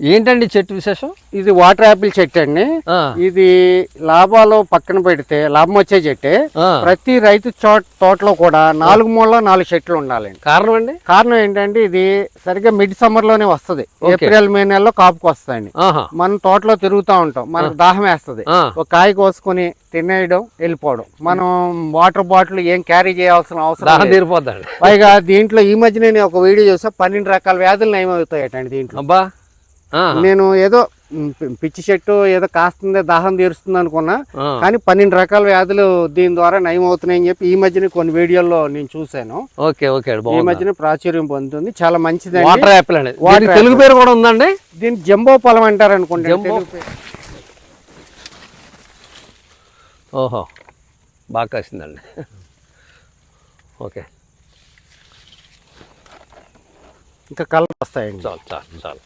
ఏంటండి చెట్టు విశేషం? ఇది వాటర్ యాపిల్ చెట్టు అండి. ఇది లాభాలు పక్కన పెడితే లాభం వచ్చే చెట్టే. ప్రతి రైతు చోట తోటలో కూడా నాలుగు మూలలో నాలుగు చెట్లు ఉండాలండి కారణం అండి? కారణం ఏంటంటే ఇది సరిగ్గా మిడ్ సమ్మర్లోనే వస్తది. ఏప్రిల్ మే నెలలో కాపుకి వస్తాయండి. ఆహా. మనం తోటలో తిరుగుతూ ఉంటాం. మనకు దాహం వేస్తది. ఒక కాయ కోసుకొని తినేయడం వెళ్ళిపోవడం. మనం వాటర్ బాటిల్ ఏం క్యారీ చేయాల్సిన అవసరం పైగా దీంట్లో ఈ మధ్య నేను ఒక వీడియో చూసా పన్నెండు రకాల వ్యాధులు నయమవుతాయటండి దీంట్లో. అబ్బా. నేను ఏదో పిచ్చి చెట్టు ఏదో కాస్తుంది దాహం తీరుస్తుంది అనుకున్నా. కానీ పన్నెండు రకాల వ్యాధులు దీని ద్వారా నయం అవుతున్నాయని చెప్పి ఈ మధ్యన కొన్ని వీడియోల్లో నేను చూశాను. ఓకే ఓకే ఈ మధ్యన ప్రాచుర్యం పొందుతుంది. చాలా మంచిదండి. వాటర్ యాపిల్ అండి దీనికి తెలుగు పేరు కూడా ఉందండి? దీన్ని జంబో పొలం అంటారు అనుకోండి. ఓహో బాగా కాసిందండి. ఓకే. ఇంకా కలర్ వస్తాయండి. చాలు చాలు చాలు.